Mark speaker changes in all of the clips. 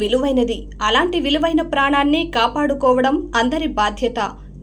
Speaker 1: విలువైనది. అలాంటి విలువైన ప్రాణాన్ని కాపాడుకోవడం అందరి బాధ్యత.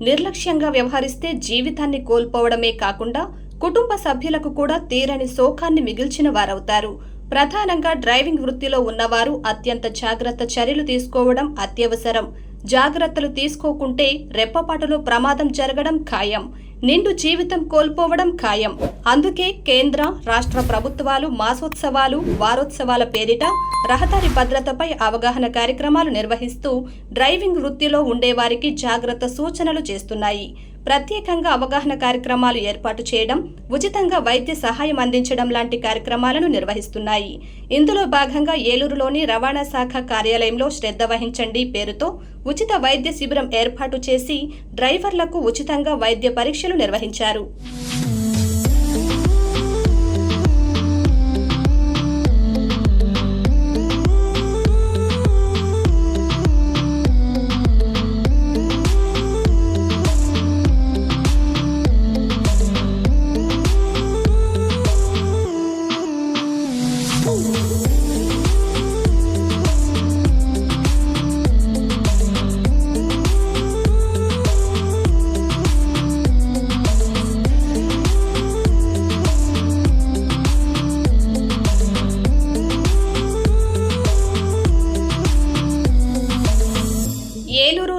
Speaker 1: నిర్లక్ష్యంగా వ్యవహరిస్తే జీవితాన్ని కోల్పోవడమే కాకుండా కుటుంబ సభ్యులకు కూడా తీరని శోకాన్ని మిగిల్చిన వారవుతారు. ప్రధానంగా డ్రైవింగ్ వృత్తిలో ఉన్నవారు అత్యంత జాగ్రత్త చర్యలు తీసుకోవడం అత్యవసరం. జాగ్రత్తలు తీసుకోకుంటే రెప్పపాటులో ప్రమాదం జరగడం ఖాయం. నిండు జీవితం కోల్పోవడం ఖాయం. అందుకే కేంద్ర రాష్ట్ర ప్రభుత్వాలు మాసోత్సవాలు వారోత్సవాల పేరిట రహదారి భద్రతపై అవగాహన కార్యక్రమాలు నిర్వహిస్తూ డ్రైవింగ్ వృత్తిలో ఉండేవారికి జాగ్రత్త సూచనలు చేస్తున్నాయి. ప్రత్యేకంగా అవగాహన కార్యక్రమాలు ఏర్పాటు చేయడం ఉచితంగా వైద్య సహాయం అందించడం లాంటి కార్యక్రమాలను నిర్వహిస్తున్నాయి. ఇందులో భాగంగా ఏలూరులోని రవాణా శాఖ కార్యాలయంలో శ్రద్ధ వహించండి పేరుతో ఉచిత వైద్య శిబిరం ఏర్పాటు చేసి డ్రైవర్లకు ఉచితంగా వైద్య పరీక్షలు నిర్వహించారు.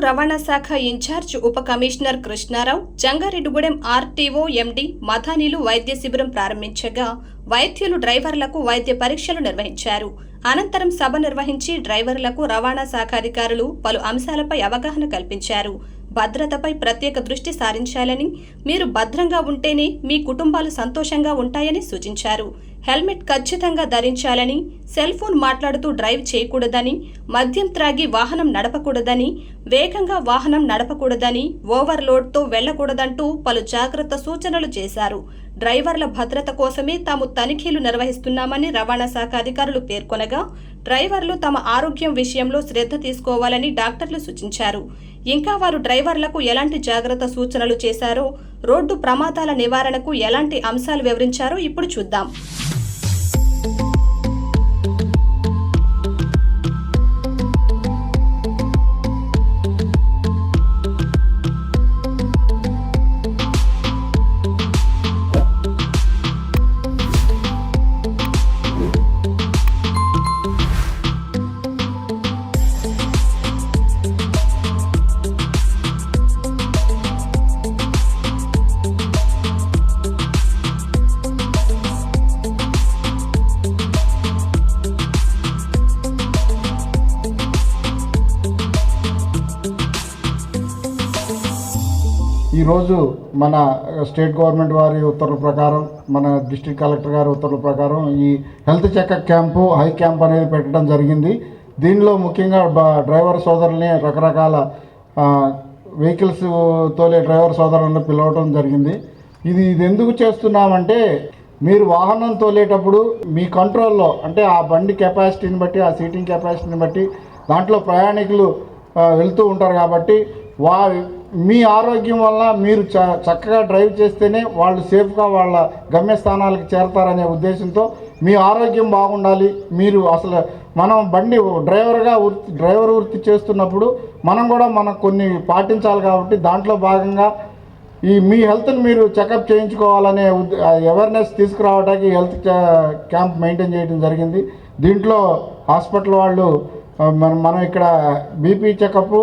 Speaker 1: రవాణా శాఖ ఇన్ఛార్జ్ ఉప commissioner Krishna Rao Jangareddigudem RTO MD మథానీలు వైద్య శిబిరం ప్రారంభించగా వైద్యులు డ్రైవర్లకు వైద్య పరీక్షలు నిర్వహించారు. అనంతరం సభ నిర్వహించి డ్రైవర్లకు రవాణా శాఖ అధికారులు పలు అంశాలపై అవగాహన కల్పించారు. భద్రతపై ప్రత్యేక దృష్టి సారించాలని మీరు భద్రంగా ఉంటేనే మీ కుటుంబాలు సంతోషంగా ఉంటాయని సూచించారు. హెల్మెట్ ఖచ్చితంగా ధరించాలని సెల్ ఫోన్ మాట్లాడుతూ డ్రైవ్ చేయకూడదని మద్యం త్రాగి వాహనం నడపకూడదని వేగంగా వాహనం నడపకూడదని ఓవర్లోడ్తో వెళ్ళకూడదంటూ పలు జాగ్రత్త సూచనలు చేశారు. డ్రైవర్ల భద్రత కోసమే తాము తనిఖీలు నిర్వహిస్తున్నామని రవాణా శాఖ అధికారులు పేర్కొనగా డ్రైవర్లు తమ ఆరోగ్యం విషయంలో శ్రద్ధ తీసుకోవాలని డాక్టర్లు సూచించారు. ఇంకా వారు డ్రైవర్లకు ఎలాంటి జాగ్రత్త సూచనలు చేశారో రోడ్డు ప్రమాదాల నివారణకు ఎలాంటి అంశాలు వివరించారో ఇప్పుడు చూద్దాం.
Speaker 2: ఈరోజు మన స్టేట్ గవర్నమెంట్ వారి ఉత్తర్వుల ప్రకారం మన డిస్ట్రిక్ట్ కలెక్టర్ గారి ఉత్తర్వుల ప్రకారం ఈ health checkup camp high camp అనేది పెట్టడం జరిగింది. దీనిలో ముఖ్యంగా డ్రైవర్ సోదరుల్ని రకరకాల వెహికల్స్ తోలే డ్రైవర్ సోదరులను పిలవడం జరిగింది. ఇది ఇది ఎందుకు చేస్తున్నామంటే మీరు వాహనం తోలేటప్పుడు మీ కంట్రోల్లో అంటే ఆ బండి కెపాసిటీని బట్టి ఆ సీటింగ్ కెపాసిటీని బట్టి దాంట్లో ప్రయాణికులు వెళ్తూ ఉంటారు కాబట్టి వా మీ ఆరోగ్యం వల్ల మీరు చ చక్కగా డ్రైవ్ చేస్తేనే వాళ్ళు సేఫ్గా వాళ్ళ గమ్యస్థానాలకు చేరతారనే ఉద్దేశంతో మీ ఆరోగ్యం బాగుండాలి. మీరు అసలు మనం బండి డ్రైవర్గా వృత్తి డ్రైవర్ వృత్తి చేస్తున్నప్పుడు మనం కూడా మనం కొన్ని పాటించాలి కాబట్టి దాంట్లో భాగంగా ఈ మీ హెల్త్ని మీరు చెకప్ చేయించుకోవాలనే అవేర్నెస్ తీసుకురావడానికి హెల్త్ క్యాంప్ మెయింటైన్ చేయడం జరిగింది. దీంట్లో హాస్పిటల్ వాళ్ళు మనం మనం ఇక్కడ బీపీ చెకప్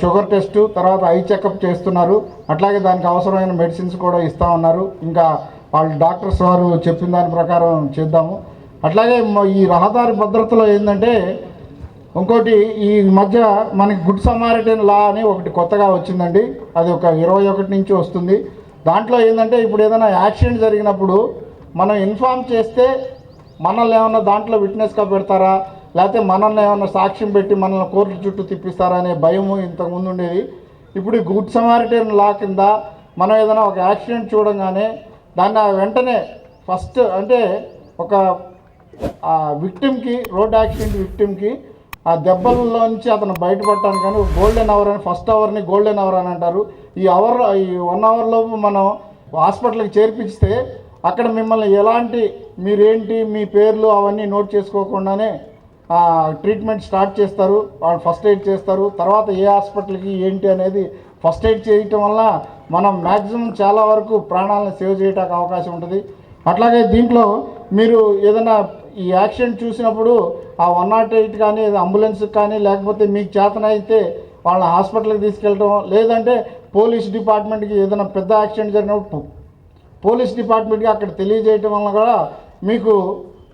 Speaker 2: షుగర్ టెస్ట్ తర్వాత ఐ చెకప్ చేస్తున్నారు. అట్లాగే దానికి అవసరమైన మెడిసిన్స్ కూడా ఇస్తా ఉన్నారు. ఇంకా వాళ్ళు డాక్టర్స్ వారు చెప్పిన దాని ప్రకారం చేద్దాము. అట్లాగే ఈ రహదారి భద్రతలో ఏంటంటే ఇంకోటి ఈ మధ్య మనకి గుడ్ సమారిటన్ లా అని ఒకటి కొత్తగా వచ్చిందండి. అది ఒక ఇరవై ఒకటి నుంచి వస్తుంది. దాంట్లో ఏంటంటే ఇప్పుడు ఏదైనా యాక్సిడెంట్ జరిగినప్పుడు మనం ఇన్ఫామ్ చేస్తే మనల్ని ఏమన్నా దాంట్లో విట్నెస్గా పెడతారా? లేకపోతే మనల్ని ఏమన్నా సాక్ష్యం పెట్టి మనల్ని కోర్టు చుట్టూ తిప్పిస్తారనే భయము ఇంతకుముందు ఉండేది. ఇప్పుడు ఈ గుడ్ సమారిటన్ లా కింద మనం ఏదైనా ఒక యాక్సిడెంట్ చూడంగానే దాన్ని ఆ వెంటనే ఫస్ట్ అంటే ఒక విక్టిమ్కి రోడ్ యాక్సిడెంట్ విక్టిమ్కి ఆ దెబ్బల్లో నుంచి అతను బయటపడటానికి కానీ గోల్డెన్ అవర్ అని ఫస్ట్ అవర్ని గోల్డెన్ అవర్ అని అంటారు. ఈ అవర్ ఈ వన్ అవర్లోపు మనం హాస్పిటల్కి చేర్పిస్తే అక్కడ మిమ్మల్ని ఎలాంటి మీరేంటి మీ పేర్లు అవన్నీ నోట్ చేసుకోకుండానే ట్రీట్మెంట్ స్టార్ట్ చేస్తారు వాళ్ళు ఫస్ట్ ఎయిడ్ చేస్తారు తర్వాత ఏ హాస్పిటల్కి ఏంటి అనేది ఫస్ట్ ఎయిడ్ చేయటం వల్ల మనం మ్యాక్సిమం చాలా వరకు ప్రాణాలను సేవ్ చేయడానికి అవకాశం ఉంటుంది. అట్లాగే దీంట్లో మీరు ఏదైనా ఈ యాక్సిడెంట్ చూసినప్పుడు ఆ వన్ నాట్ ఎయిట్ కానీ అంబులెన్స్కి కానీ లేకపోతే మీకు చేతనైతే వాళ్ళ హాస్పిటల్కి తీసుకెళ్ళటం లేదంటే పోలీస్ డిపార్ట్మెంట్కి ఏదైనా పెద్ద యాక్సిడెంట్ జరిగినప్పుడు పోలీస్ డిపార్ట్మెంట్కి అక్కడ తెలియజేయటం వల్ల కూడా మీకు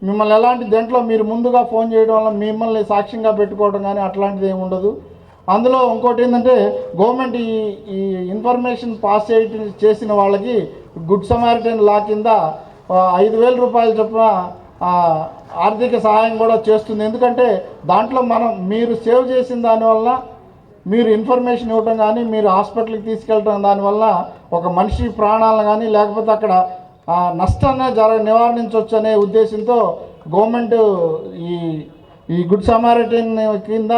Speaker 2: మిమ్మల్ని ఎలాంటి దాంట్లో మీరు ముందుగా ఫోన్ చేయడం వల్ల మిమ్మల్ని సాక్ష్యంగా పెట్టుకోవడం కానీ అట్లాంటిది ఏమి ఉండదు. అందులో ఇంకోటి ఏంటంటే గవర్నమెంట్ ఈ ఈ ఇన్ఫర్మేషన్ పాస్ చేయటం చేసిన వాళ్ళకి గుడ్ సమారిటన్ లా కింద ఐదు వేల రూపాయలు చొప్పున ఆర్థిక సహాయం కూడా చేస్తుంది. ఎందుకంటే దాంట్లో మనం మీరు సేవ్ చేసిన దానివల్ల మీరు ఇన్ఫర్మేషన్ ఇవ్వటం కానీ మీరు హాస్పిటల్కి తీసుకెళ్ళటం దానివల్ల ఒక మనిషి ప్రాణాలను కానీ లేకపోతే అక్కడ నష్టాన్ని జర నివారించవచ్చు అనే ఉద్దేశంతో గవర్నమెంట్ ఈ ఈ గుడ్ సమారిటన్ కింద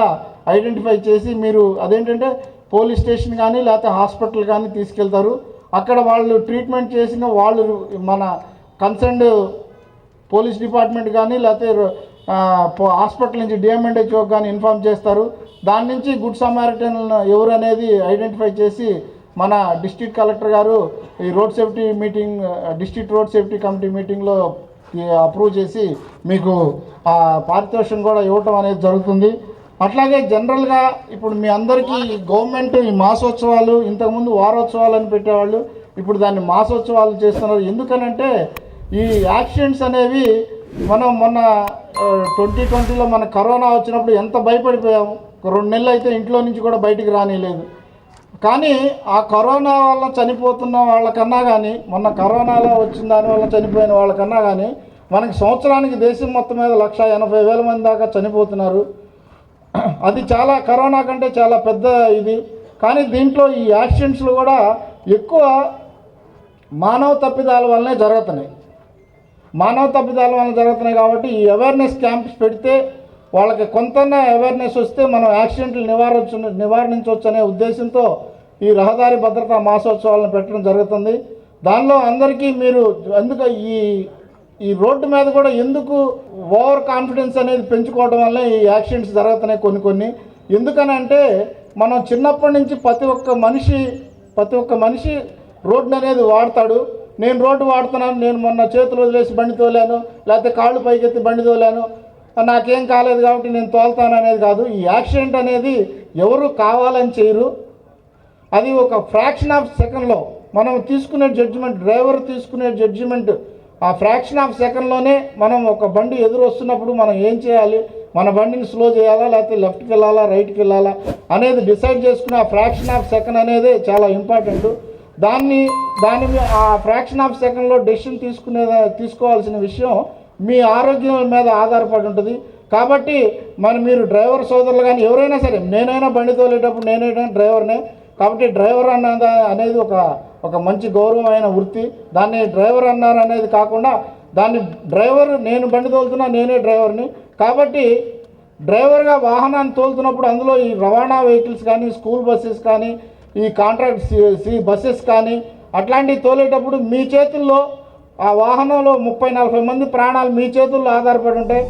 Speaker 2: ఐడెంటిఫై చేసి మీరు అదేంటంటే పోలీస్ స్టేషన్ కానీ లేకపోతే హాస్పిటల్ కానీ తీసుకెళ్తారు. అక్కడ వాళ్ళు ట్రీట్మెంట్ చేసిన వాళ్ళు మన కన్సర్న్డ్ పోలీస్ డిపార్ట్మెంట్ కానీ లేకపోతే హాస్పిటల్ నుంచి డిఎంఎండ్హెచ్ఓ కానీ ఇన్ఫామ్ చేస్తారు. దాని నుంచి గుడ్ సమారిటన్ ఎవరు అనేది ఐడెంటిఫై చేసి మన డిస్టిక్ కలెక్టర్ గారు ఈ road safety meeting district road safety committee మీటింగ్లో అప్రూవ్ చేసి మీకు పారితోషికం కూడా ఇవ్వటం అనేది జరుగుతుంది. అట్లాగే జనరల్గా ఇప్పుడు మీ అందరికీ గవర్నమెంట్ ఈ మాసోత్సవాలు ఇంతకుముందు వారోత్సవాలు అని పెట్టేవాళ్ళు ఇప్పుడు దాన్ని మాసోత్సవాలు చేస్తున్నారు. ఎందుకనంటే ఈ యాక్సిడెంట్స్ అనేవి మనం మొన్న ట్వంటీ ట్వంటీలో మన కరోనా వచ్చినప్పుడు ఎంత భయపడిపోయాము. రెండు నెలలు అయితే ఇంట్లో నుంచి కూడా బయటికి రానిలేదు కానీ ఆ కరోనా వల్ల చనిపోతున్న వాళ్ళకన్నా కానీ మొన్న కరోనాలో వచ్చిన దాని వల్ల చనిపోయిన వాళ్ళకన్నా కానీ మనకి సంవత్సరానికి దేశం మొత్తం మీద లక్ష ఎనభై వేల మంది దాకా చనిపోతున్నారు. అది చాలా కరోనా కంటే చాలా పెద్ద ఇది. కానీ దీంట్లో ఈ యాక్సిడెంట్స్లు కూడా ఎక్కువ మానవ తప్పిదాల వల్లనే జరుగుతున్నాయి. మానవ తప్పిదాల వల్ల జరుగుతున్నాయి కాబట్టి ఈ అవేర్నెస్ క్యాంప్స్ పెడితే వాళ్ళకి కొంత అవేర్నెస్ వస్తే మనం యాక్సిడెంట్లు నివారించు నివారించవచ్చు అనే ఉద్దేశంతో ఈ రహదారి భద్రతా మాసోత్సవాలను పెట్టడం జరుగుతుంది. దానిలో అందరికీ మీరు ఎందుకు ఈ ఈ రోడ్డు మీద కూడా ఎందుకు ఓవర్ కాన్ఫిడెన్స్ అనేది పెంచుకోవడం వల్ల ఈ యాక్సిడెంట్స్ జరుగుతున్నాయి కొన్ని కొన్ని. ఎందుకనంటే మనం చిన్నప్పటి నుంచి ప్రతి ఒక్క మనిషి ప్రతి ఒక్క మనిషి రోడ్డు అనేది వాడతాడు. నేను రోడ్డు వాడుతున్నాను నేను మొన్న చేతులు వదిలేసి బండి తోలాను లేకపోతే కాళ్ళు పైకెత్తి బండి తోలాను నాకేం కాలేదు కాబట్టి నేను తోలుతాను అనేది కాదు. ఈ యాక్సిడెంట్ అనేది ఎవరు కావాలని చేయరు. అది ఒక ఫ్రాక్షన్ ఆఫ్ సెకండ్లో మనం తీసుకునే జడ్జిమెంట్ డ్రైవర్ తీసుకునే జడ్జిమెంట్ ఆ ఫ్రాక్షన్ ఆఫ్ సెకండ్లోనే మనం ఒక బండి ఎదురు వస్తున్నప్పుడు మనం ఏం చేయాలి? మన బండిని స్లో చేయాలా? లేకపోతే లెఫ్ట్కి వెళ్ళాలా? రైట్కి వెళ్ళాలా? అనేది డిసైడ్ చేసుకునే ఆ ఫ్రాక్షన్ ఆఫ్ సెకండ్ అనేది చాలా ఇంపార్టెంట్. దాన్ని దాని ఆ ఫ్రాక్షన్ ఆఫ్ సెకండ్లో డెసిషన్ తీసుకునే తీసుకోవాల్సిన విషయం మీ ఆరోగ్యం మీద ఆధారపడి ఉంటుంది. కాబట్టి మరి మీరు డ్రైవర్ సోదరులు కానీ ఎవరైనా సరే నేనైనా బండి తోలేటప్పుడు నేనైనా డ్రైవర్నే. కాబట్టి డ్రైవర్ అన్న అనేది ఒక ఒక మంచి గౌరవమైన వృత్తి. దాన్ని డ్రైవర్ అన్నారు అనేది కాకుండా దాన్ని డ్రైవర్ నేను బండి తోలుతున్నా నేనే డ్రైవర్ని. కాబట్టి డ్రైవర్గా వాహనాన్ని తోలుతున్నప్పుడు అందులో ఈ రవాణా వెహికల్స్ కానీ స్కూల్ బస్సెస్ కానీ ఈ కాంట్రాక్ట్ సి బస్సెస్ కానీ అట్లాంటివి తోలేటప్పుడు మీ చేతుల్లో ఆ వాహనంలో ముప్పై నలభై మంది ప్రాణాలు మీ చేతుల్లో ఆధారపడి ఉంటాయి.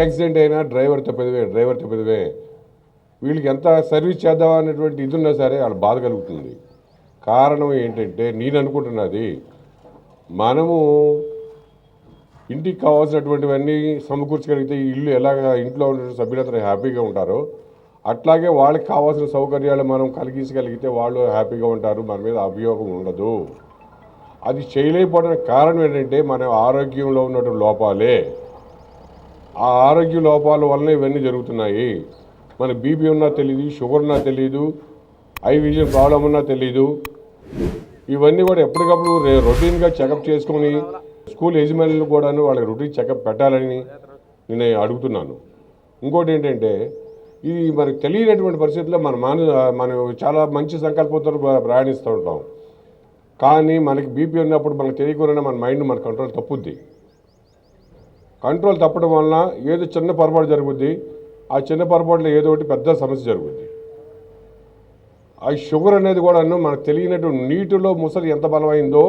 Speaker 3: యాక్సిడెంట్ అయినా డ్రైవర్ తప్పేదివే డ్రైవర్ తప్పేదివే. వీళ్ళకి ఎంత సర్వీస్ చేద్దాం అనేటువంటి ఇది ఉన్నా సరే వాళ్ళ బాధ కలుగుతుంది. కారణం ఏంటంటే నేను అనుకుంటున్నది మనము ఇంటికి కావాల్సినటువంటివన్నీ సమకూర్చగలిగితే ఇల్లు ఎలాగ ఇంట్లో ఉన్న సభ్యులందరూ హ్యాపీగా ఉంటారో అట్లాగే వాళ్ళకి కావాల్సిన సౌకర్యాలు మనం కలిగించగలిగితే వాళ్ళు హ్యాపీగా ఉంటారు మన మీద అభియోగం ఉండదు. అది చేయలేకపోవడానికి కారణం ఏంటంటే మన ఆరోగ్యంలో ఉన్నటువంటి లోపాలే. ఆ ఆరోగ్య లోపాల వలన ఇవన్నీ జరుగుతున్నాయి. మన బీపీ ఉన్నా తెలియదు షుగర్ ఉన్నా తెలియదు ఐ విజన్ ప్రాబ్లం ఉన్నా తెలీదు. ఇవన్నీ కూడా ఎప్పటికప్పుడు రొటీన్గా చెకప్ చేసుకొని స్కూల్ యజమానులు కూడాను వాళ్ళకి రొటీన్ చెకప్ పెట్టాలని నేను అడుగుతున్నాను. ఇంకోటి ఏంటంటే ఇది మనకు తెలియనటువంటి పరిస్థితుల్లో మన మాన మనం చాలా మంచి సంకల్పంతో ప్రయాణిస్తూ ఉంటాం. కానీ మనకి బీపీ ఉన్నప్పుడు మనకు తెలియకుండా మన మైండ్ మన కంట్రోల్ తప్పుద్ది. కంట్రోల్ తప్పడం వలన ఏదో చిన్న పొరపాటు జరుగుద్ది ఆ చిన్న పొరపాటులో ఏదో ఒకటి పెద్ద సమస్య జరుగుద్ది. ఆ షుగర్ అనేది కూడా మనకు తెలియనట్టు నీటిలో ముసలి ఎంత బలమైందో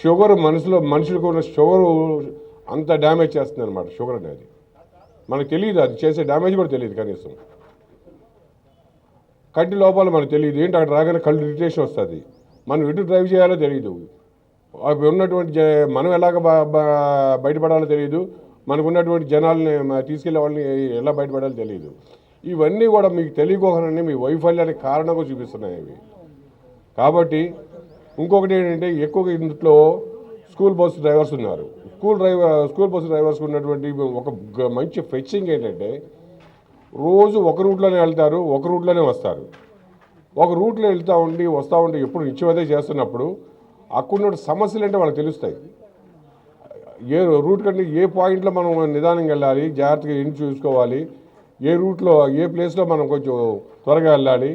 Speaker 3: షుగర్ మనసులో మనుషులకు ఉన్న షుగర్ అంత డ్యామేజ్ చేస్తుంది అనమాట షుగర్ అనేది. మనకు తెలియదు అది చేసే డ్యామేజ్ కూడా తెలియదు కనీసం. కంటి లోపల మనకు తెలియదు ఏంటి అక్కడ రాగానే కళ్ళు ఇరిటేషన్ వస్తుంది. మనం ఎటు డ్రైవ్ చేయాలో తెలియదు. ఉన్నటువంటి మనం ఎలాగ బయటపడాలో తెలియదు మనకు ఉన్నటువంటి జనాల్ని తీసుకెళ్ళే వాళ్ళని ఎలా బయటపడాలో తెలియదు ఇవన్నీ కూడా మీకు తెలియకోకనే మీ వైఫల్యానికి కారణంగా చూపిస్తున్నాయి ఇవి. కాబట్టి ఇంకొకటి ఏంటంటే ఎక్కువగా ఇంట్లో స్కూల్ బస్సు డ్రైవర్స్ ఉన్నారు. School driver school bus drivers ఉన్నటువంటి ఒక మంచి ఫెచ్చింగ్ ఏంటంటే రోజు ఒక రూట్లోనే వెళ్తారు ఒక రూట్లోనే వస్తారు. ఒక రూట్లో వెళ్తూ ఉండి వస్తూ ఉండి ఎప్పుడు నిత్యమదే చేస్తున్నప్పుడు అక్కడ సమస్యలు అంటే వాళ్ళకి తెలుస్తాయి. ఏ రూట్ కంటే ఏ పాయింట్లో మనం నిదానంగా వెళ్ళాలి జాగ్రత్తగా ఇంటి చూసుకోవాలి ఏ రూట్లో ఏ ప్లేస్లో మనం కొంచెం త్వరగా వెళ్ళాలి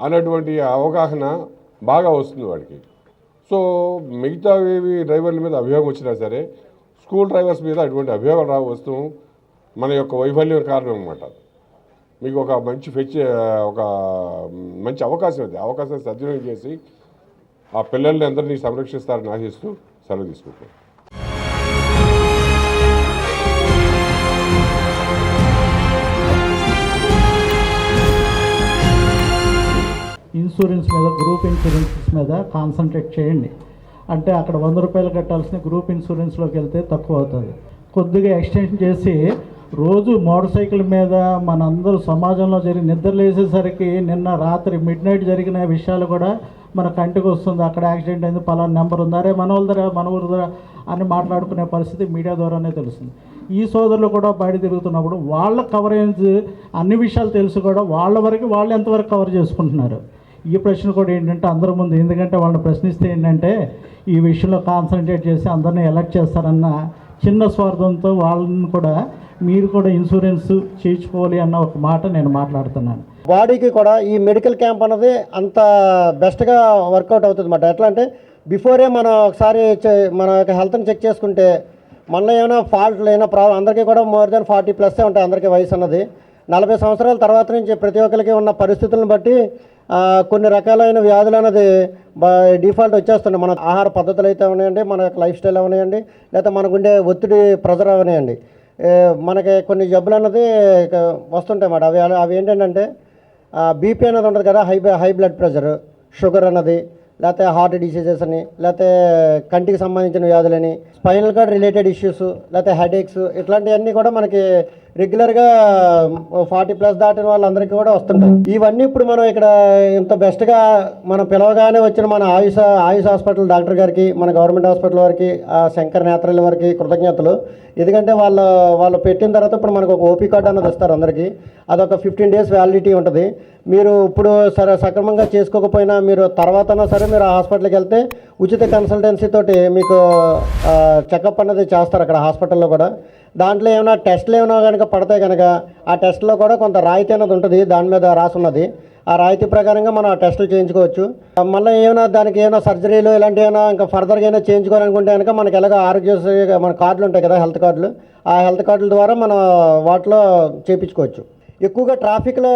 Speaker 3: అన్నటువంటి అవగాహన బాగా వస్తుంది వాడికి సో మిగతా ఏవి డ్రైవర్ల మీద అభియోగం వచ్చినా సరే స్కూల్ డ్రైవర్స్ మీద అటువంటి అభియోగం రా వస్తూ మన యొక్క వైఫల్యం కారణం అనమాట మీకు ఒక మంచి ఫెచ్ ఒక మంచి అవకాశం అది అవకాశం సద్వినియోగం చేసి ఆ పిల్లల్ని అందరినీ సంరక్షిస్తారని ఆశిస్తూ సెలవు తీసుకుంటాను
Speaker 4: ఇన్సూరెన్స్ మీద గ్రూప్ ఇన్సూరెన్సెస్ మీద కాన్సన్ట్రేట్ చేయండి. అంటే అక్కడ వంద రూపాయలు కట్టాల్సిన గ్రూప్ ఇన్సూరెన్స్లోకి వెళ్తే తక్కువ అవుతుంది. కొద్దిగా ఎక్స్టెన్షన్ చేసి రోజు మోటార్ సైకిల్ మీద మనందరూ సమాజంలో జరిగి నిద్ర లేసేసరికి నిన్న రాత్రి మిడ్ నైట్ జరిగిన విషయాలు కూడా మన కంటికి వస్తుంది. అక్కడ యాక్సిడెంట్ అయింది పలానా నెంబర్ ఉంది. అరే మన వాళ్ళ మన ఊరి దగ్గర అని మాట్లాడుకునే పరిస్థితి మీడియా ద్వారానే తెలుస్తుంది. ఈ సోదరులు కూడా బయట తిరుగుతున్నప్పుడు వాళ్ళ కవరేజ్ అన్ని విషయాలు తెలుసు కూడా వాళ్ళ వరకు వాళ్ళు ఎంతవరకు కవర్ చేసుకుంటున్నారు? ఈ ప్రశ్న కూడా ఏంటంటే అందరి ముందు ఎందుకంటే వాళ్ళని ప్రశ్నిస్తే ఏంటంటే ఈ విషయంలో కాన్సన్ట్రేట్ చేసి అందరినీ ఎలక్ట్ చేస్తారన్న చిన్న స్వార్థంతో వాళ్ళని కూడా మీరు కూడా ఇన్సూరెన్స్ చేయించుకోవాలి అన్న ఒక మాట నేను మాట్లాడుతున్నాను.
Speaker 5: బాడీకి కూడా ఈ మెడికల్ క్యాంప్ అన్నది అంత బెస్ట్గా వర్కౌట్ అవుతుంది అన్నమాట. ఎట్లా అంటే బిఫోరే మనం ఒకసారి మన యొక్క హెల్త్ని చెక్ చేసుకుంటే మనలో ఏమైనా ఫాల్ట్ లేనా ప్రాబ్లం అందరికీ కూడా మోర్ దెన్ ఫార్టీ ప్లస్సే ఉంటాయి అందరికీ వయసు అన్నది. నలభై సంవత్సరాల తర్వాత నుంచి ప్రతి ఒక్కరికి ఉన్న పరిస్థితులను బట్టి కొన్ని రకాలైన వ్యాధులు అనేది డిఫాల్ట్ వచ్చేస్తున్నాయి. మన ఆహార పద్ధతులు అయితే ఉన్నాయండి మన యొక్క లైఫ్ స్టైల్ ఉన్నాయండి లేకపోతే మనకుండే ఒత్తిడి ప్రెజర్ అవనాయండి మనకి కొన్ని జబ్బులు అన్నది వస్తుంటాయి అన్నమాట. అవి అవి ఏంటంటే బీపీ అనేది ఉంటుంది కదా high high blood pressure sugar అన్నది లేకపోతే హార్ట్ డిసీజెస్ అని లేకపోతే కంటికి సంబంధించిన వ్యాధులని స్పైనల్ కార్డ్ రిలేటెడ్ ఇష్యూస్ లేకపోతే హెడేక్స్ ఇట్లాంటివన్నీ కూడా మనకి రెగ్యులర్గా ఫార్టీ ప్లస్ దాటిన వాళ్ళందరికీ కూడా వస్తుంటాయి. ఇవన్నీ ఇప్పుడు మనం ఇక్కడ ఇంత బెస్ట్గా మనం పిలవగానే వచ్చిన మన ఆయుష ఆయుష్ హాస్పిటల్ డాక్టర్ గారికి మన గవర్నమెంట్ హాస్పిటల్ వారికి ఆ శంకర్ నేత్రల వారికి కృతజ్ఞతలు. ఎందుకంటే వాళ్ళు వాళ్ళు పెట్టిన తర్వాత ఇప్పుడు మనకు ఒక ఓపీ కార్డు అన్నది ఇస్తారు అందరికీ. అదొక ఫిఫ్టీన్ డేస్ వ్యాలిడిటీ ఉంటుంది. మీరు ఇప్పుడు సరే సక్రమంగా చేసుకోకపోయినా మీరు తర్వాతనా సరే మీరు ఆ హాస్పిటల్కి వెళ్తే ఉచిత కన్సల్టెన్సీ తోటి మీకు చెకప్ అన్నది చేస్తారు అక్కడ హాస్పిటల్లో కూడా. దాంట్లో ఏమైనా టెస్ట్లు ఏమైనా కనుక పడితే కనుక ఆ టెస్ట్లో కూడా కొంత రాయితీ అనేది ఉంటుంది దాని మీద రాసి ఉన్నది ఆ రాయితీ ప్రకారంగా మనం ఆ టెస్టులు చేయించుకోవచ్చు. మళ్ళీ ఏమైనా దానికి ఏమైనా సర్జరీలు ఇలాంటి ఏమైనా ఇంకా ఫర్దర్గా ఏమైనా చేయించుకోవాలనుకుంటే కనుక మనకి ఎలాగో ఆరోగ్యశ్రీ మన కార్డులు ఉంటాయి కదా హెల్త్ కార్డులు. ఆ హెల్త్ కార్డుల ద్వారా మనం వాటిలో చేయించుకోవచ్చు. ఎక్కువగా ట్రాఫిక్లో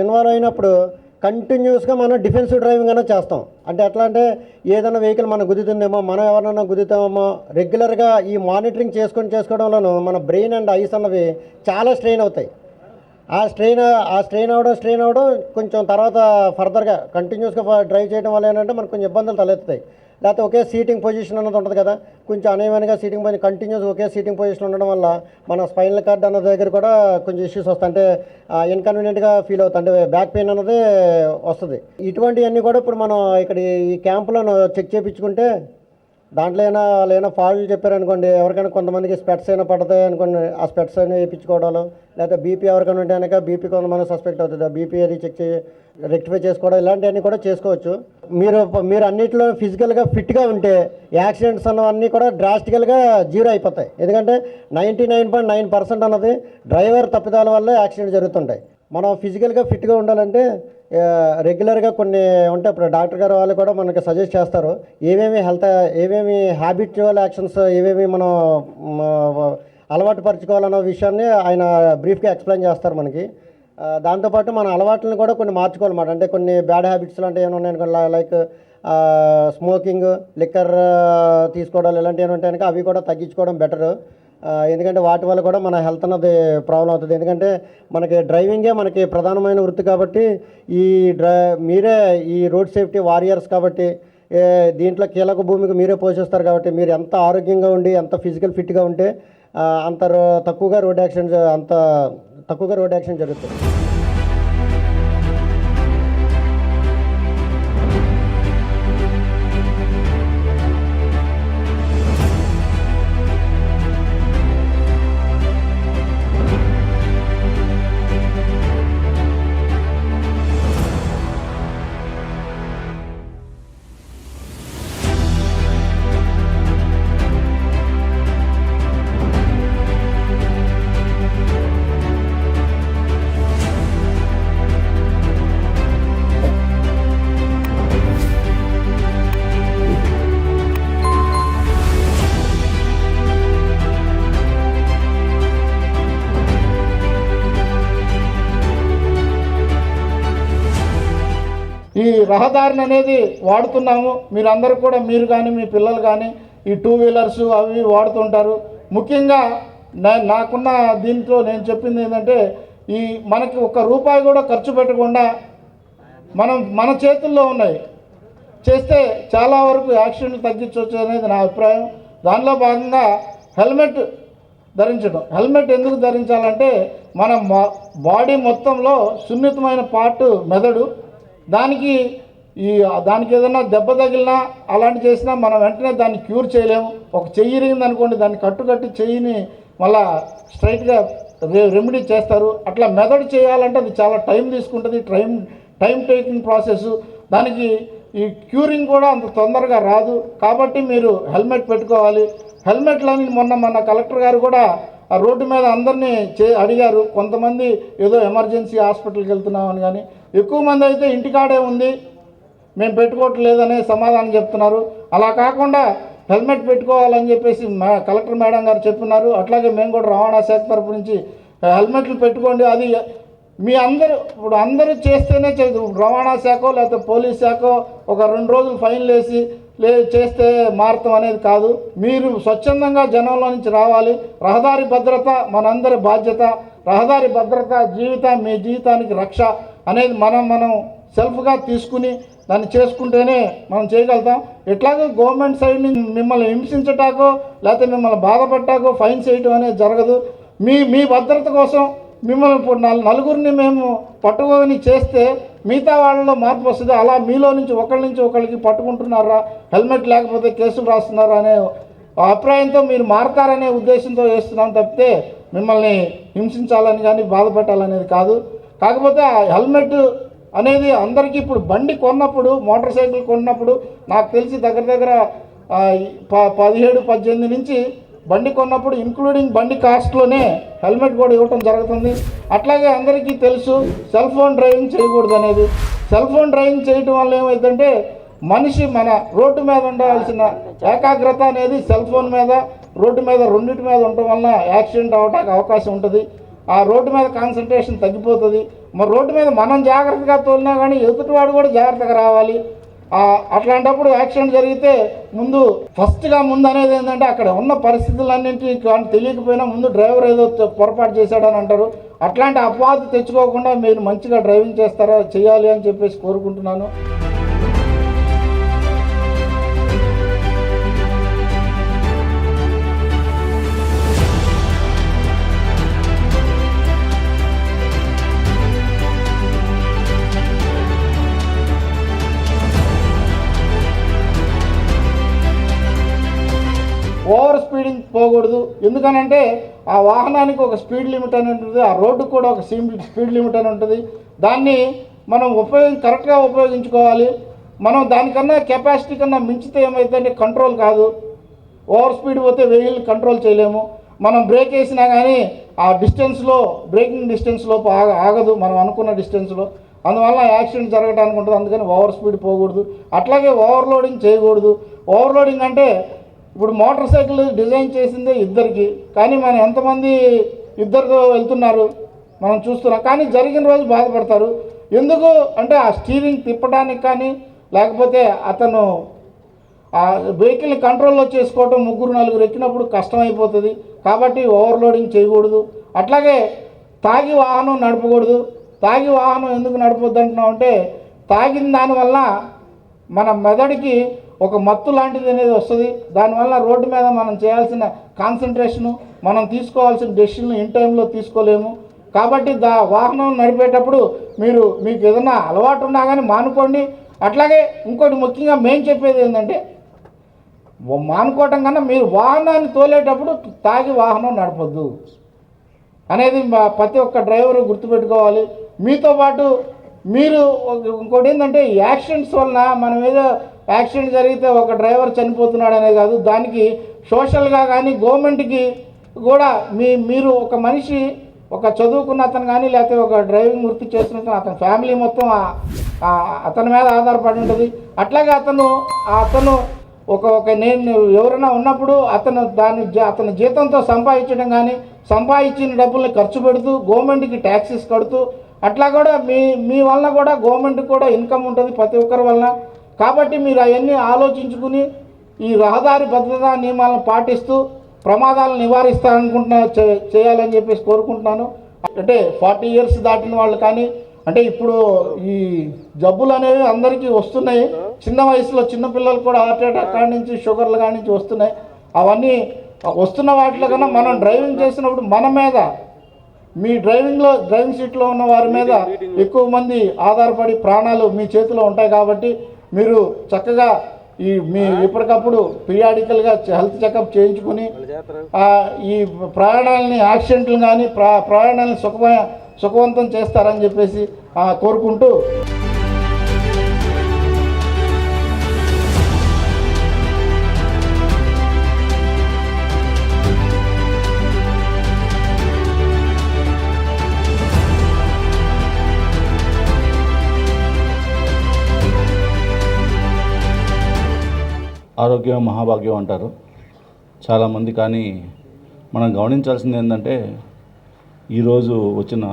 Speaker 5: ఇన్వాల్వ్ అయినప్పుడు కంటిన్యూస్గా మనం డిఫెన్సివ్ డ్రైవింగ్ అనేది చేస్తాం. అంటే ఎట్లా అంటే ఏదైనా వెహికల్ మనం గుద్దుతుందేమో మనం ఎవరినైనా గుద్దుతామో రెగ్యులర్గా ఈ మానిటరింగ్ చేసుకొని చేసుకోవడంలోనూ మన బ్రెయిన్ అండ్ ఐస్ అన్నవి చాలా స్ట్రెయిన్ అవుతాయి. ఆ స్ట్రెయిన్ ఆ స్ట్రెయిన్ అవడం స్ట్రెయిన్ అవడం కొంచెం తర్వాత ఫర్దర్గా కంటిన్యూస్గా డ్రైవ్ చేయడం వల్ల ఏంటంటే మనకు కొంచెం ఇబ్బందులు తలెత్తుతాయి. లేకపోతే ఒకే సీటింగ్ పొజిషన్ అన్నది ఉంటుంది కదా. కొంచెం అనేవనిగా సీటింగ్ పొజిషన్ కంటిన్యూస్ ఒకే సీటింగ్ పొజిషన్ ఉండడం వల్ల మన స్పైనల్ కార్డ్ అన్న దగ్గర కూడా కొంచెం ఇష్యూస్ వస్తాయి. అంటే ఇన్కన్వీనియంట్గా ఫీల్ అవుతుంది అంటే బ్యాక్ పెయిన్ అన్నది వస్తుంది. ఇటువంటివన్నీ కూడా ఇప్పుడు మనం ఇక్కడ ఈ క్యాంపులో చెక్ చేయించుకుంటే దాంట్లో అయినా వాళ్ళు ఏమైనా ఫాల్ట్ చెప్పారనుకోండి ఎవరికైనా కొంతమందికి స్పెట్స్ అయినా పడతాయి అనుకోండి ఆ స్పెట్స్ అయినా వేయించుకోవడాలు లేకపోతే బీపీ ఎవరికైనా ఉంటే కనుక బీపీ కొంతమంది సస్పెక్ట్ అవుతుంది ఆ బీపీ అది చెక్ చే రెక్టిఫై చేసుకోవడం ఇలాంటివన్నీ కూడా చేసుకోవచ్చు. మీరు మీరు అన్నింటిలో ఫిజికల్గా ఫిట్గా ఉంటే యాక్సిడెంట్స్ అన్నవన్నీ కూడా డ్రాస్టికల్గా జీరో అయిపోతాయి. ఎందుకంటే ninety nine point nine percent అన్నది డ్రైవర్ తప్పిదాల వల్ల యాక్సిడెంట్ జరుగుతుంటాయి. మనం ఫిజికల్గా ఫిట్గా ఉండాలంటే రెగ్యులర్గా కొన్ని ఉంటే ఇప్పుడు డాక్టర్ గారు వాళ్ళు కూడా మనకి సజెస్ట్ చేస్తారు. ఏమేమి హెల్త్ ఏమేమి హ్యాబిచువల్ యాక్షన్స్ ఏమేమి మనం అలవాటు పరచుకోవాలన్న విషయాన్ని ఆయన బ్రీఫ్గా ఎక్స్ప్లెయిన్ చేస్తారు మనకి. దాంతోపాటు మన అలవాట్లను కూడా కొన్ని మార్చుకోవాలన్నమాట. అంటే కొన్ని బ్యాడ్ హ్యాబిట్స్ లాంటివి ఏమైనా ఉన్నాయనుకో లైక్ స్మోకింగ్ లిక్కర్ తీసుకోవడం ఇలాంటివి ఏమైనా కనుక అవి కూడా తగ్గించుకోవడం బెటరు ఎందుకంటే వాటి వల్ల కూడా మన హెల్త్ అన్నది ప్రాబ్లం అవుతుంది. ఎందుకంటే మనకి డ్రైవింగే మనకి ప్రధానమైన వృత్తి కాబట్టి ఈ డ్రై మీరే ఈ రోడ్ సేఫ్టీ వారియర్స్ కాబట్టి దీంట్లో కీలక భూమికి మీరే పోషిస్తారు కాబట్టి మీరు ఎంత ఆరోగ్యంగా ఉండి ఎంత ఫిజికల్ ఫిట్గా ఉంటే అంత రో- తక్కువగా రోడ్ యాక్సిడెంట్ అంత తక్కువగా రోడ్ యాక్సిడెంట్ జరుగుతుంది.
Speaker 2: ఈ రహదారిని అనేది వాడుతున్నాము. మీరందరూ కూడా మీరు కానీ మీ పిల్లలు కానీ ఈ టూ వీలర్స్ అవి వాడుతుంటారు ముఖ్యంగా నా నాకున్న దీంట్లో నేను చెప్పింది ఏంటంటే ఈ మనకి ఒక రూపాయి కూడా ఖర్చు పెట్టకుండా మనం మన చేతుల్లో ఉన్నాయి. చేస్తే చాలా వరకు యాక్సిడెంట్లు తగ్గించవచ్చు అనేది నా అభిప్రాయం. దానిలో భాగంగా హెల్మెట్ ధరించడం. హెల్మెట్ ఎందుకు ధరించాలంటే మన మా- బాడీ మొత్తంలో సున్నితమైన పార్ట్ మెదడు దానికి ఈ దానికి ఏదైనా దెబ్బ తగిలినా అలాంటి చేసినా మనం వెంటనే దాన్ని క్యూర్ చేయలేము. ఒక చెయ్యి ఇరిగిందనుకోండి దాన్ని కట్టుకట్టి చెయ్యిని మళ్ళా స్ట్రైట్గా రెమెడీ చేస్తారు. అట్లా మెదడు చేయాలంటే అది చాలా టైం తీసుకుంటుంది టైం టైం టేకింగ్ ప్రాసెస్ దానికి ఈ క్యూరింగ్ కూడా అంత తొందరగా రాదు. కాబట్టి మీరు హెల్మెట్ పెట్టుకోవాలి. హెల్మెట్లని మొన్న మన కలెక్టర్ గారు కూడా ఆ రోడ్డు మీద అందరినీ చే అడిగారు. కొంతమంది ఏదో ఎమర్జెన్సీ హాస్పిటల్కి వెళ్తున్నామని కానీ ఎక్కువ మంది అయితే ఇంటికాడే ఉంది. మేము పెట్టుకోవట్లేదనే సమాధానం చెప్తున్నారు. అలా కాకుండా హెల్మెట్ పెట్టుకోవాలని చెప్పేసి మా కలెక్టర్ మేడం గారు చెప్తున్నారు అట్లాగే మేము కూడా రవాణా శాఖ తరపు నుంచి హెల్మెట్లు పెట్టుకోండి. అది మీ అందరూ ఇప్పుడు అందరూ చేస్తేనే చేయదు రవాణా శాఖ లేకపోతే పోలీస్ శాఖ ఒక రెండు రోజులు ఫైన్లు వేసి లే చేస్తే మారుతాం అనేది కాదు. మీరు స్వచ్ఛందంగా జనంలో నుంచి రావాలి. రహదారి భద్రత మనందరి బాధ్యత. రహదారి భద్రత జీవితం మీ జీవితానికి రక్ష. అనేది మనం మనం సెల్ఫ్గా తీసుకుని దాన్ని చేసుకుంటేనే మనం చేయగలుగుతాం. ఎట్లాగో గవర్నమెంట్ సైడ్ నుంచి మిమ్మల్ని హింసించటాకో లేకపోతే మిమ్మల్ని బాధపడ్డాకో ఫైన్ చేయటం అనేది జరగదు. మీ మీ భద్రత కోసం మిమ్మల్ని ఇప్పుడు నలుగురిని మేము పట్టుకొని చేస్తే మిగతా వాళ్ళలో మార్పు వస్తుంది. అలా మీలో నుంచి ఒకళ్ళ నుంచి ఒకళ్ళకి పట్టుకుంటున్నారా? హెల్మెట్ లేకపోతే కేసులు రాస్తున్నారా అనే అభిప్రాయంతో మీరు మారతారనే ఉద్దేశంతో చేస్తున్నాం తప్పితే మిమ్మల్ని హింసించాలని కానీ బాధపెట్టాలనేది కాదు. కాకపోతే ఆ హెల్మెట్ అనేది అందరికీ ఇప్పుడు బండి కొన్నప్పుడు మోటార్ సైకిల్ కొన్నప్పుడు నాకు తెలిసి దగ్గర దగ్గర ప- పదిహేడు పద్దెనిమిది నుంచి బండి కొన్నప్పుడు ఇంక్లూడింగ్ బండి కాస్ట్లోనే హెల్మెట్ కూడా ఇవ్వటం జరుగుతుంది. అట్లాగే అందరికీ తెలుసు సెల్ ఫోన్ డ్రైవింగ్ చేయకూడదు అనేది సెల్ ఫోన్ డ్రైవింగ్ చేయటం వల్ల ఏమైందంటే మనిషి మన రోడ్డు మీద ఉండాల్సిన ఏకాగ్రత అనేది సెల్ ఫోన్ మీద రోడ్డు మీద రెండింటి మీద ఉండటం వలన యాక్సిడెంట్ అవడానికి అవకాశం ఉంటుంది. ఆ రోడ్డు మీద కాన్సన్ట్రేషన్ తగ్గిపోతుంది. మరి రోడ్డు మీద మనం జాగ్రత్తగా తోలినా కానీ ఎదుటివాడు కూడా జాగ్రత్తగా రావాలి. అట్లాంటప్పుడు యాక్సిడెంట్ జరిగితే ముందు ఫస్ట్గా ముందు అనేది ఏంటంటే అక్కడ ఉన్న పరిస్థితులన్నింటినీ కానీ తెలియకపోయినా ముందు డ్రైవర్ ఏదో త- పొరపాటు చేశాడని అంటారు. అట్లాంటి అపవాదు తెచ్చుకోకుండా మీరు మంచిగా డ్రైవింగ్ చేస్తారా చేయాలి అని చెప్పేసి కోరుకుంటున్నాను. పోకూడదు ఎందుకనంటే ఆ వాహనానికి ఒక స్పీడ్ లిమిట్ అని ఉంటుంది ఆ రోడ్డుకు కూడా ఒక స్పీడ్ లిమిట్ అని ఉంటుంది. దాన్ని మనం ఉపయోగ కరెక్ట్గా ఉపయోగించుకోవాలి. మనం దానికన్నా కెపాసిటీ కన్నా మించితే ఏమైందంటే కంట్రోల్ కాదు. ఓవర్ స్పీడ్ పోతే వెహికల్ కంట్రోల్ చేయలేము. మనం బ్రేక్ వేసినా కానీ ఆ డిస్టెన్స్లో బ్రేకింగ్ డిస్టెన్స్లో ఆగ ఆగదు మనం అనుకున్న డిస్టెన్స్లో అందువల్ల యాక్సిడెంట్ జరగడానికి ఉంటుంది అందుకని ఓవర్ స్పీడ్ పోకూడదు. అట్లాగే ఓవర్లోడింగ్ చేయకూడదు. ఓవర్లోడింగ్ అంటే ఇప్పుడు మోటార్ సైకిల్ డిజైన్ చేసిందే ఇద్దరికి. కానీ మనం ఎంతమంది ఇద్దరితో వెళ్తున్నారు? మనం చూస్తున్నాం. కానీ జరిగిన రోజు బాధపడతారు. ఎందుకు? అంటే ఆ స్టీరింగ్ తిప్పడానికి కానీ లేకపోతే అతను ఆ వెహికల్ని కంట్రోల్లో చేసుకోవటం ముగ్గురు నలుగురు ఎక్కినప్పుడు కష్టమైపోతుంది. కాబట్టి ఓవర్లోడింగ్ చేయకూడదు. అట్లాగే తాగి వాహనం నడపకూడదు. తాగి వాహనం ఎందుకు నడపొద్దు అంటున్నాం అంటే తాగిన దానివల్ల మన మెదడుకి ఒక మత్తు లాంటిది అనేది వస్తుంది. దానివల్ల రోడ్డు మీద మనం చేయాల్సిన కాన్సన్ట్రేషను మనం తీసుకోవాల్సిన డెసిషన్ ఇన్ టైంలో తీసుకోలేము. కాబట్టి దా వాహనం నడిపేటప్పుడు మీరు మీకు ఏదైనా అలవాటు ఉన్నా కానీ మానుకోండి. అట్లాగే ఇంకోటి ముఖ్యంగా మేము చెప్పేది ఏంటంటే మానుకోవటం కన్నా మీరు వాహనాన్ని తోలేటప్పుడు తాగి వాహనం నడపొద్దు. అనేది మా- ప్రతి ఒక్క డ్రైవరు గుర్తుపెట్టుకోవాలి. మీతో పాటు మీరు ఇంకోటి ఏంటంటే యాక్సిడెంట్స్ వలన మనం ఏదో యాక్సిడెంట్ జరిగితే ఒక డ్రైవర్ చనిపోతున్నాడు అనే కాదు దానికి సోషల్గా కానీ గవర్నమెంట్కి కూడా మీ మీరు ఒక మనిషి ఒక చదువుకున్న అతను కానీ లేకపోతే ఒక డ్రైవింగ్ వృత్తి చేస్తున్న అతని ఫ్యామిలీ మొత్తం అతని మీద ఆధారపడి ఉంటుంది. అట్లాగే అతను ఆ అతను ఒక ఒక నేను ఎవరైనా ఉన్నప్పుడు అతను దాని అతని జీతంతో సంపాదించడం కానీ సంపాదించిన డబ్బుల్ని ఖర్చు పెడుతూ గవర్నమెంట్కి ట్యాక్సెస్ కడుతూ అట్లా కూడా మీ మీ వలన కూడా గవర్నమెంట్ కూడా ఇన్కమ్ ఉంటుంది ప్రతి ఒక్కరి వలన. కాబట్టి మీరు అవన్నీ ఆలోచించుకుని ఈ రహదారి భద్రతా నియమాలను పాటిస్తూ ప్రమాదాలను నివారిస్తారనుకుంటున్నా చేయాలని చెప్పేసి కోరుకుంటున్నాను. అంటే ఫార్టీ ఇయర్స్ దాటిన వాళ్ళు కానీ అంటే ఇప్పుడు ఈ జబ్బులు అనేవి అందరికీ వస్తున్నాయి. చిన్న వయసులో చిన్నపిల్లలు కూడా హార్ట్ అటాక్ కాడి నుంచి షుగర్లు కాడి నుంచి వస్తున్నాయి. అవన్నీ వస్తున్న వాటిలో కన్నా మనం డ్రైవింగ్ చేసినప్పుడు మన మీద మీ డ్రైవింగ్లో డ్రైవింగ్ సీట్లో ఉన్న వారి మీద ఎక్కువ మంది ఆధారపడి ప్రాణాలు మీ చేతిలో ఉంటాయి కాబట్టి మీరు చక్కగా ఈ మీ ఎప్పటికప్పుడు పీరియాడికల్గా హెల్త్ చెకప్ చేయించుకుని ఆ, ఈ ప్రయాణాలని యాక్సిడెంట్లు కానీ ప్రా ప్రయాణాలను సుఖమయ సుఖవంతం చేస్తారని చెప్పేసి కోరుకుంటూ
Speaker 6: ఆరోగ్యం మహాభాగ్యం అంటారు. చాలామంది కానీ మనం గమనించాల్సింది ఏంటంటే ఈరోజు వచ్చిన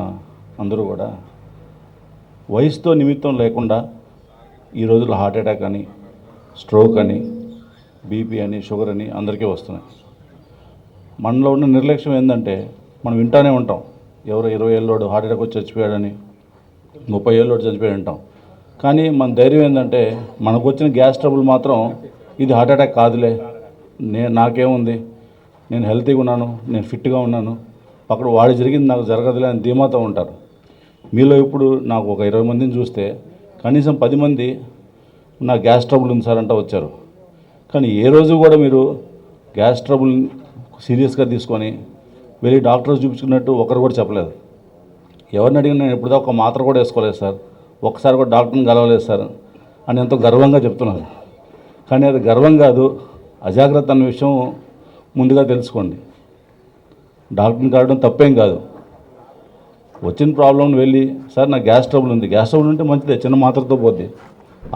Speaker 6: అందరూ కూడా వయసుతో నిమిత్తం లేకుండా ఈ రోజుల్లో హార్ట్ అటాక్ అని స్ట్రోక్ అని బీపీ అని షుగర్ అని అందరికీ వస్తున్నాయి. మనలో ఉన్న నిర్లక్ష్యం ఏంటంటే మనం వింటానే ఉంటాం. ఎవరో ఇరవై ఏళ్ళోడు హార్ట్ అటాక్ వచ్చి చచ్చిపోయాడని ముప్పై ఏళ్ళోడు చచ్చిపోయాడు అంటాం కానీ మన ధైర్యం ఏంటంటే మనకు వచ్చిన గ్యాస్ ట్రబుల్ మాత్రం ఇది హార్ట్ అటాక్ కాదులే. నేను నాకేముంది? నేను హెల్తీగా ఉన్నాను నేను ఫిట్గా ఉన్నాను. అక్కడ వాడు జరిగింది నాకు జరగదులే అని ధీమాతో ఉంటారు. మీలో ఇప్పుడు నాకు ఒక ఇరవై మందిని చూస్తే కనీసం పది మంది నా గ్యాస్ ట్రబుల్ ఉంది సార్ అంటూ వచ్చారు. కానీ ఏ రోజు కూడా మీరు గ్యాస్ ట్రబుల్ సీరియస్గా తీసుకొని వెళ్ళి డాక్టర్స్ చూపించుకున్నట్టు ఒకరు కూడా చెప్పలేదు. ఎవరిని అడిగినా నేను ఇప్పుడు ఒక మాత్ర కూడా వేసుకోలేదు సార్. ఒకసారి కూడా డాక్టర్ని కలవలేదు సార్ అని ఎంతో గర్వంగా చెప్తున్నారు. కానీ అది గర్వం కాదు. అజాగ్రత్త అన్న విషయం ముందుగా తెలుసుకోండి. డాక్టర్ని కావడం తప్పేం కాదు. వచ్చిన ప్రాబ్లంని వెళ్ళి సార్ నాకు గ్యాస్ ట్రబుల్ ఉంది. గ్యాస్ ట్రబుల్ ఉంటే మంచిదే చిన్న మాత్రతో పోద్ది.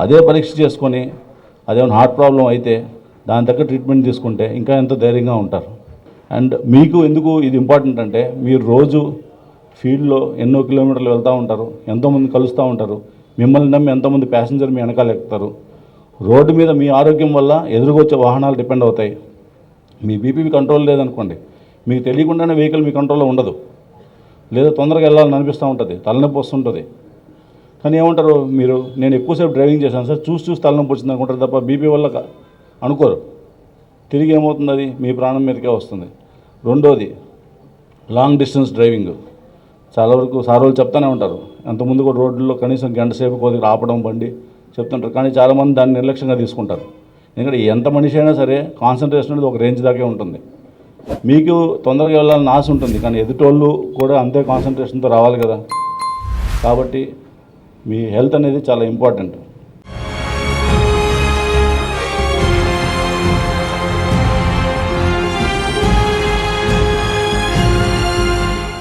Speaker 6: అదే పరీక్ష చేసుకొని అదేమైనా హార్ట్ ప్రాబ్లం అయితే దాని తగ్గ ట్రీట్మెంట్ తీసుకుంటే ఇంకా ఎంతో ధైర్యంగా ఉంటారు. అండ్ మీకు ఎందుకు ఇది ఇంపార్టెంట్ అంటే మీరు రోజు ఫీల్డ్లో ఎన్నో కిలోమీటర్లు వెళ్తూ ఉంటారు ఎంతోమంది కలుస్తూ ఉంటారు మిమ్మల్ని నమ్మి ఎంతోమంది ప్యాసింజర్ మీ వెనకాల ఎక్కుతారు. రోడ్డు మీద మీ ఆరోగ్యం వల్ల ఎదురుకొచ్చే వాహనాలు డిపెండ్ అవుతాయి. మీ బీపీ కంట్రోల్ లేదనుకోండి మీకు తెలియకుండానే వెహికల్ మీ కంట్రోల్లో ఉండదు. లేదా తొందరగా వెళ్ళాలని అనిపిస్తూ ఉంటుంది తలనొప్పి వస్తుంటుంది. కానీ ఏమంటారు మీరు నేను ఎక్కువసేపు డ్రైవింగ్ చేశాను సార్ చూసి చూసి తలనొప్పి వచ్చింది అనుకుంటారు తప్ప బీపీ వల్ల అనుకోరు. తిరిగి ఏమవుతుంది అది? మీ ప్రాణం మీదకే వస్తుంది. రెండోది లాంగ్ డిస్టెన్స్ డ్రైవింగ్ చాలా వరకు సార్ వాళ్ళు చెప్తానే ఉంటారు అంతకుముందు కూడా రోడ్లలో కనీసం గంట సేపు కొద్దిగా ఆపడం బండి చెప్తుంటారు. కానీ చాలామంది దాన్ని నిర్లక్ష్యంగా తీసుకుంటారు. ఎందుకంటే ఎంత మనిషి అయినా సరే కాన్సన్ట్రేషన్ అనేది ఒక రేంజ్ దాకే ఉంటుంది. మీకు తొందరగా వెళ్ళాలని ఆశ ఉంటుంది. కానీ ఎదుటోళ్ళు కూడా అంతే కాన్సన్ట్రేషన్తో రావాలి కదా. కాబట్టి మీ హెల్త్ అనేది చాలా ఇంపార్టెంట్